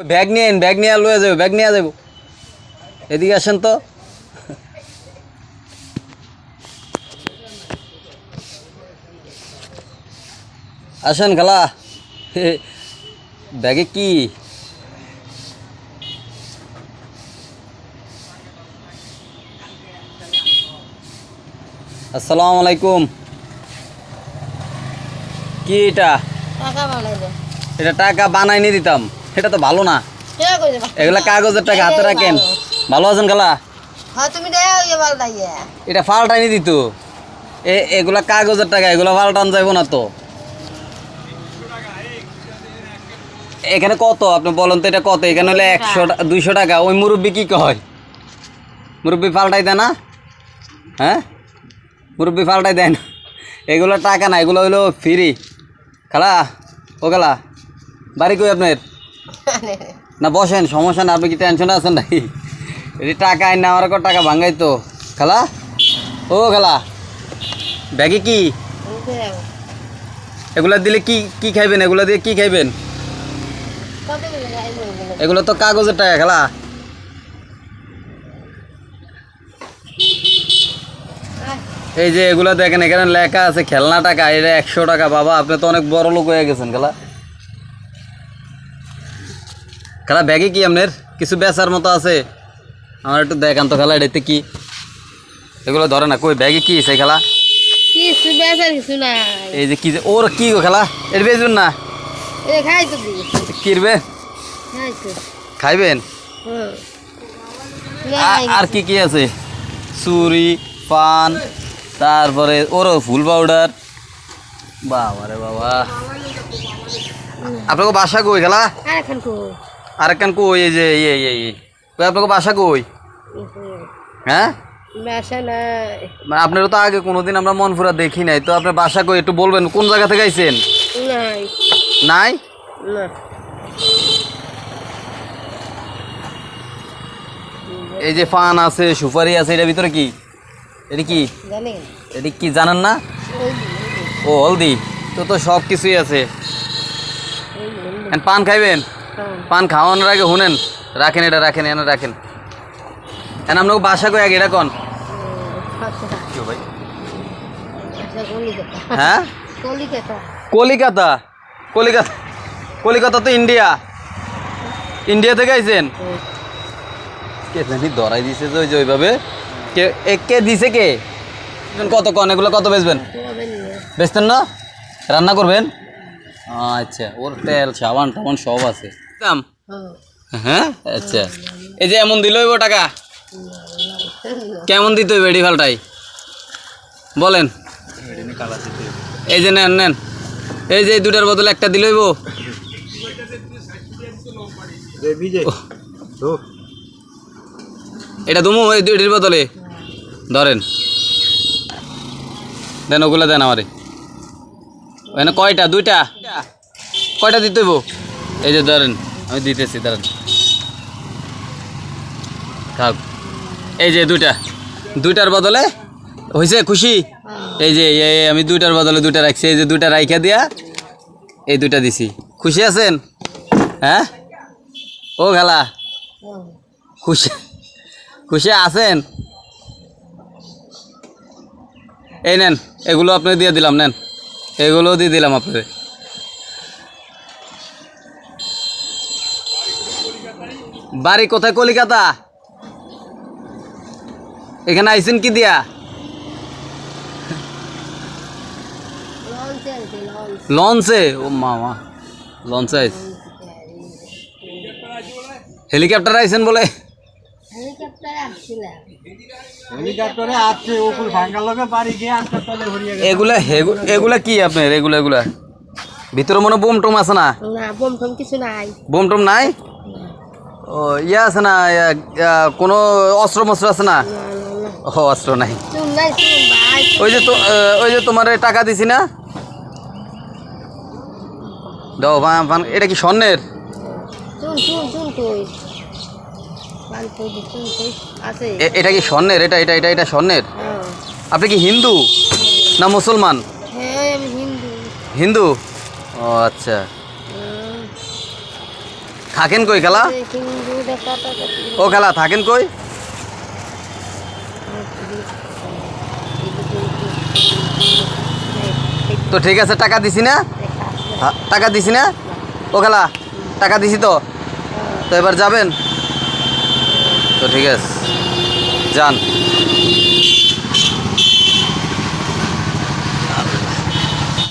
ওই ব্যাগ নিয়ে ব্যাগ নিয়ে লয়ে যাব ব্যাগ নিয়ে যাব এদিকে আসেন তো। আসেন খালা। ব্যাগে কি? আসসালামু আলাইকুম। কি এটা? টাকা বানাইবে এটা টাকা বানাই নিয়ে দিতাম। এটা তো ভালো না। এগুলা কাগজের টাকা হাতে রাখেন। ভালো আছেন খালা? হ্যাঁ এটা ফাল্টাই নি দিত এগুলা কাগজের টাকা এগুলা ফাল্টান যাইব না তো। এখানে কত? আপনি বলেন তো এটা কত? এখানে হলে একশো দুইশো টাকা। ওই মুরব্বী কি কয়? মুরব্বি ফাল্টাই দেয় না? হ্যাঁ? মুরব্বি ফাল্টাই দেয় না। এগুলো টাকা না এগুলো হইল ফ্রি খালা ও খালা বাড়ি কই আপনার? না, বসেন, সমস্যা না, আপনি কি টেনশনে আছেন নাকি? এটি টাকা আইন আমার টাকা ভাঙ্গাই তো। খালা? ও খালা, ব্যাগে কি? এগুলা দিলে কি কি খাইবেন? এগুলা দিয়ে কি খাইবেন? এগুলো তো কাগজের টাকা, খালা। এই যে এগুলো দেখেন, এখানে লেখা আছে, খেলনা টাকা, এটা একশো টাকা, বাবা, আপনি তো অনেক বড় লোক হয়ে গেছেন, খেলা। খেলা ব্যাগে কি আপনার? কিছু বেচার মতো আছে? আমার একটু দেখান তো খেলা এটাতে কি? এগুলো ধরে না কই ব্যাগে কি সেই খেলা? কিছু বেচার কিছু নাই। এই যে কি যে ওর কি গো খেলা? এটা বেচবেন না? কিরবে? খাইবেন? আর কি কি আছে? চুরি পান তারপরে ওরও ফুল পাউডার। বাবা। রে বাবা আপনাকে বাসা কই খেলা? আর আরেকখান কই এই যে ইয়ে কই আপনাকে বাসা কই? হ্যাঁ? মানে আপনারও তো আগে কোনোদিন আমরা মনপুরা দেখি নাই তো আপনার বাসা কই? একটু বলবেন কোন জায়গা থেকে আইছেন? নাই। এই যে পান আছে সুপারি আছে এটার ভিতরে কি? এটা কি? এটা কি জানেন না? ও হলদি। তো তো সব কিছুই আছে। পান খাইবেন? পান খাওয়ানোর আগে শুনেন। রাখেন এটা রাখেন এনে রাখেন। এন আপনাকে বাসা কই আগে এটা কন? আচ্ছা আচ্ছা হ্যাঁ? কলিকাতা। কলিকাতা? কলিকাতা কলিকাতা তো ইন্ডিয়া। ইন্ডিয়া থেকে আইছেন? কে জানি ধরাই দিছে যে ওই যে ওইভাবে। কে কে দিছে কে? কত কন? এগুলো কত বেচবেন? বেচতেন না? রান্না করবেন? আচ্ছা ওর তেল সাবান টাবান সব আছে। দাম হ্যাঁ? আচ্ছা। এই যে এমন দিল হইব টাকা? কেমন দিতে হইবে এডি ফালটাই বলেন। এই যে নেন নেন। এই যে এই দুটার বদলে একটা দিল হইব? এটা দুমু এই দুইটির বদলে? ধরেন। দেন ওগুলো দেন আমারে। ওখানে কয়টা? দুইটা? কয়টা দিতে হইব? এই যে ধরেন। আমি দিতেছি ধরেন থাক এই যে দুইটা। দুইটার বদলে হয়েছে খুশি? এই যে, এই আমি দুইটার বদলে দুইটা রাখছি। এই যে দুইটা রাইখা দিয়া এই দুইটা দিছি। খুশি আছেন? হ্যাঁ? ও হ্যাঁ খুশি খুশি আছেন? এই নেন, এগুলো আপনি দিয়ে দিলাম, নেন। এগুলো দিয়ে দিলাম আপনাদের। বাড়ি কোথায় কলিকাতা? এখানে আইসেন কি দিয়া? লঞ্চে? ও মামা লঞ্চে আইস হেলিকপ্টার আইসেন বলে? এগুলা হেগু- এগুলা কি আপনার? এগুলা এগুলা? ভিতরে মনে বোম টোম আছে না? না বোম টোম কিছু নাই। বোম টোম নাই? ও ইয়া আছে না ইয়া, ইয়া, কোনো অস্ত্র মস্ত্র আছে না? ও অস্ত্র নাই। ওই যে তো ওই যে তোমার টাকা দিছি না? দাও ভান এটা কি স্বর্ণের? এটা কি স্বর্ণের? এটা এটা এটা এটা স্বর্ণের? হ্যাঁ। আপনি কি হিন্দু? না মুসলমান? হ্যাঁ হিন্দু। হিন্দু? ও আচ্ছা। থাকেন কই খেলা? ও খেলা, থাকেন কই? তো ঠিক আছে, টাকা দিছি না? টাকা দিছি না? ও খেলা, টাকা দিছি তো? তো এবার যাবেন? তো ঠিক আছে, যান।